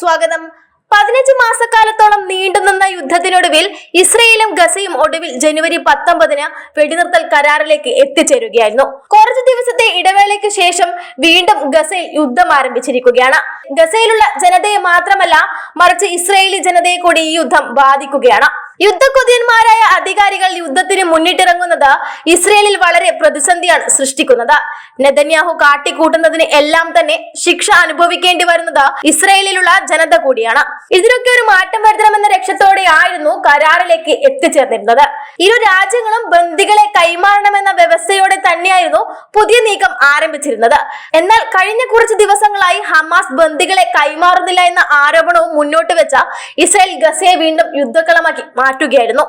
സ്വാഗതം. പതിനഞ്ച് മാസക്കാലത്തോളം നീണ്ടുനിന്ന യുദ്ധത്തിനൊടുവിൽ ഇസ്രയേലും ഗസയും ഒടുവിൽ ജനുവരി പത്തൊമ്പതിന് വെടിനിർത്തൽ കരാറിലേക്ക് എത്തിച്ചേരുകയായിരുന്നു. കുറച്ചു ദിവസത്തെ ഇടവേളയ്ക്ക് ശേഷം വീണ്ടും ഗസയിൽ യുദ്ധം ആരംഭിച്ചിരിക്കുകയാണ്. ഗസയിലുള്ള ജനതയെ മാത്രമല്ല മറിച്ച് ഇസ്രയേലി ജനതയെ കൂടി ഈ യുദ്ധം ബാധിക്കുകയാണ്. യുദ്ധക്കൊതിയന്മാരായ അധികാരികൾ യുദ്ധത്തിന് മുന്നിട്ടിറങ്ങുന്നത് ഇസ്രയേലിൽ വളരെ പ്രതിസന്ധിയാണ് സൃഷ്ടിക്കുന്നത്. നെതന്യാഹു കാട്ടിക്കൂട്ടുന്നതിന് എല്ലാം തന്നെ ശിക്ഷ അനുഭവിക്കേണ്ടി വരുന്നത് ഇസ്രയേലിലുള്ള ജനത കൂടിയാണ്. ഇതിനൊക്കെ ഒരു മാറ്റം വരുത്തണമെന്ന ലക്ഷ്യത്തോടെയായിരുന്നു കരാറിലേക്ക് എത്തിച്ചേർന്നിരുന്നത്. ഇരു രാജ്യങ്ങളും ബന്ദികളെ കൈമാറണമെന്ന വ്യവസ്ഥയോടെ തന്നെയായിരുന്നു പുതിയ നീക്കം ആരംഭിച്ചിരുന്നത്. എന്നാൽ കഴിഞ്ഞ കുറച്ച് ദിവസങ്ങളായി ഹമാസ് ബന്ദികളെ കൈമാറുന്നില്ല എന്ന ആരോപണവും മുന്നോട്ട് വെച്ച ഇസ്രായേൽ ഗസയെ വീണ്ടും യുദ്ധക്കളമാക്കി മാറ്റുകയായിരുന്നു.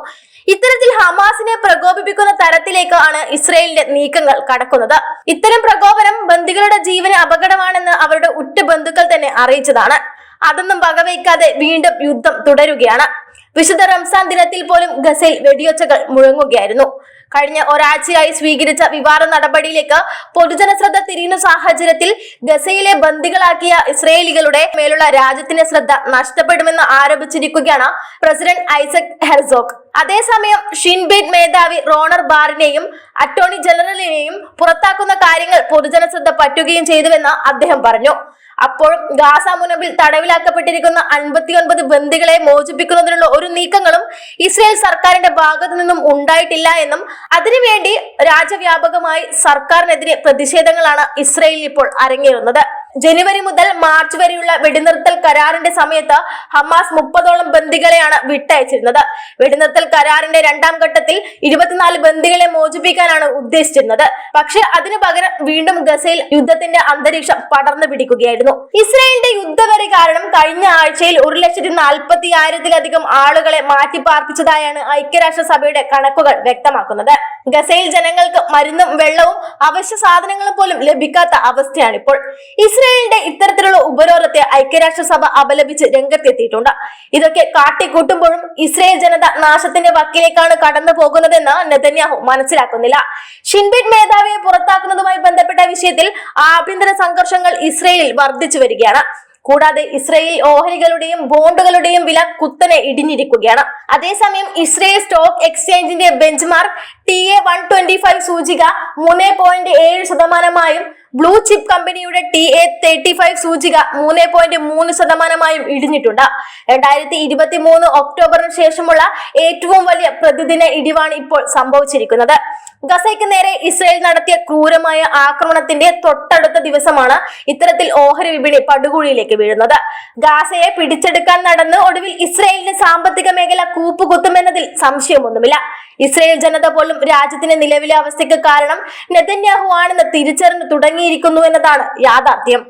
ഇത്തരത്തിൽ ഹമാസിനെ പ്രകോപിപ്പിക്കുന്ന തരത്തിലേക്കാണ് ഇസ്രയേലിന്റെ നീക്കങ്ങൾ കടക്കുന്നത്. ഇത്തരം പ്രകോപനം ബന്ദികളുടെ ജീവന് അപകടമാണെന്ന് അവരുടെ ഉറ്റ ബന്ധുക്കൾ തന്നെ അറിയിച്ചതാണ്. അതൊന്നും വകവയ്ക്കാതെ വീണ്ടും യുദ്ധം തുടരുകയാണ്. വിശുദ്ധ റംസാൻ ദിനത്തിൽ പോലും ഗസയിൽ വെടിയൊച്ചകൾ മുഴങ്ങുകയായിരുന്നു. കഴിഞ്ഞ ഒരാഴ്ചയായി സ്വീകരിച്ച വിവാദ നടപടിയിലേക്ക് പൊതുജന ശ്രദ്ധ തിരിയുന്ന സാഹചര്യത്തിൽ ഗസയിലെ ബന്ദികളാക്കിയ ഇസ്രയേലികളുടെ മേലുള്ള രാജ്യത്തിന്റെ ശ്രദ്ധ നഷ്ടപ്പെടുമെന്ന് ആരോപിച്ചിരിക്കുകയാണ് പ്രസിഡന്റ് ഐസക് ഹെർസോഗ്. അതേസമയം ഷിൻബേറ്റ് മേധാവി റോണർ ബാറിനെയും അറ്റോർണി ജനറലിനെയും പുറത്താക്കുന്ന കാര്യങ്ങൾ പൊതുജന ശ്രദ്ധ പറ്റുകയും ചെയ്തുവെന്ന് അദ്ദേഹം പറഞ്ഞു. അപ്പോഴും ഗാസ മുനബിൽ തടവിലാക്കപ്പെട്ടിരിക്കുന്ന അൻപത്തിയൊൻപത് ബന്ദികളെ മോചിപ്പിക്കുന്നതിനുള്ള ഒരു നീക്കങ്ങളും ഇസ്രയേൽ സർക്കാരിന്റെ ഭാഗത്തു നിന്നും ഉണ്ടായിട്ടില്ല എന്നും അതിനുവേണ്ടി രാജ്യവ്യാപകമായി സർക്കാരിനെതിരെ പ്രതിഷേധങ്ങളാണ് ഇസ്രയേലിൽ ഇപ്പോൾ അരങ്ങേറുന്നത്. ജനുവരി മുതൽ മാർച്ച് വരെയുള്ള വെടിനിർത്തൽ കരാറിന്റെ സമയത്ത് ഹമാസ് മുപ്പതോളം ബന്ദികളെയാണ് വിട്ടയച്ചിരുന്നത്. വെടിനിർത്തൽ കരാറിന്റെ രണ്ടാം ഘട്ടത്തിൽ ഇരുപത്തിനാല് ബന്ദികളെ മോചിപ്പിക്കാനാണ് ഉദ്ദേശിച്ചിരുന്നത്. പക്ഷെ അതിനു പകരം വീണ്ടും ഗസയിൽ യുദ്ധത്തിന്റെ അന്തരീക്ഷം പടർന്നു പിടിക്കുകയായിരുന്നു. ഇസ്രായേലിന്റെ യുദ്ധവരി കാരണം കഴിഞ്ഞ ആഴ്ചയിൽ ഒരു ലക്ഷത്തി നാൽപ്പത്തി ആയിരത്തിലധികം ആളുകളെ മാറ്റി പാർപ്പിച്ചതായാണ് ഐക്യരാഷ്ട്രസഭയുടെ കണക്കുകൾ വ്യക്തമാക്കുന്നത്. ഗസയിൽ ജനങ്ങൾക്ക് മരുന്നും വെള്ളവും അവശ്യ സാധനങ്ങളും പോലും ലഭിക്കാത്ത അവസ്ഥയാണിപ്പോൾ. ഇസ്രായേലിന്റെ ഇത്തരത്തിലുള്ള ഉപരോധത്തെ ഐക്യരാഷ്ട്രസഭ അപലപിച്ച് രംഗത്തെത്തിയിട്ടുണ്ട്. ഇതൊക്കെ കാട്ടിക്കൂട്ടുമ്പോഴും ഇസ്രായേൽ ജനത നാശത്തിന്റെ വക്കിലേക്കാണ് കടന്നു പോകുന്നതെന്ന് നെതന്യാഹു മനസ്സിലാക്കുന്നില്ല. ഷിൻബിറ്റ് മേധാവിയെ പുറത്താക്കുന്നതുമായി ബന്ധപ്പെട്ട വിഷയത്തിൽ ആഭ്യന്തര സംഘർഷങ്ങൾ ഇസ്രയേലിൽ വർദ്ധിച്ചു വരികയാണ്. കൂടാതെ ഇസ്രയേൽ ഓഹരികളുടെയും ബോണ്ടുകളുടെയും വില കുത്തനെ ഇടിഞ്ഞിരിക്കുകയാണ്. അതേസമയം Israel stock എക്സ്ചേഞ്ചിന്റെ benchmark T A one twenty five സൂചിക മൂന്ന് പോയിന്റ് ഏഴ് ശതമാനമായും ബ്ലൂ ചിപ്പ് കമ്പനിയുടെ ടി എ തേർട്ടി ഫൈവ് സൂചിക മൂന്ന് പോയിന്റ് മൂന്ന് ശതമാനമായും ഇടിഞ്ഞിട്ടുണ്ട്. രണ്ടായിരത്തി ഇരുപത്തി മൂന്ന് ഒക്ടോബറിന് ശേഷമുള്ള ഏറ്റവും വലിയ പ്രതിദിന ഇടിവാണ് ഇപ്പോൾ സംഭവിച്ചിരിക്കുന്നത്. ഗസയ്ക്ക് നേരെ ഇസ്രയേൽ നടത്തിയ ക്രൂരമായ ആക്രമണത്തിന്റെ തൊട്ടടുത്ത ദിവസമാണ് ഇത്തരത്തിൽ ഓഹരി വിപണി പടുകുഴിയിലേക്ക് വീഴുന്നത്. ഗാസയെ പിടിച്ചെടുക്കാൻ നടന്ന് ഒടുവിൽ ഇസ്രയേലിന് സാമ്പത്തിക മേഖല കൂപ്പുകുത്തുമെന്നതിൽ സംശയമൊന്നുമില്ല. ഇസ്രയേൽ ജനത പോലും രാജ്യത്തിന്റെ നിലവിലെ അവസ്ഥയ്ക്ക് കാരണം നെതന്യാഹു ആണെന്ന് തിരിച്ചറിഞ്ഞു തുടങ്ങിയിരിക്കുന്നു എന്നതാണ് യാഥാർത്ഥ്യം.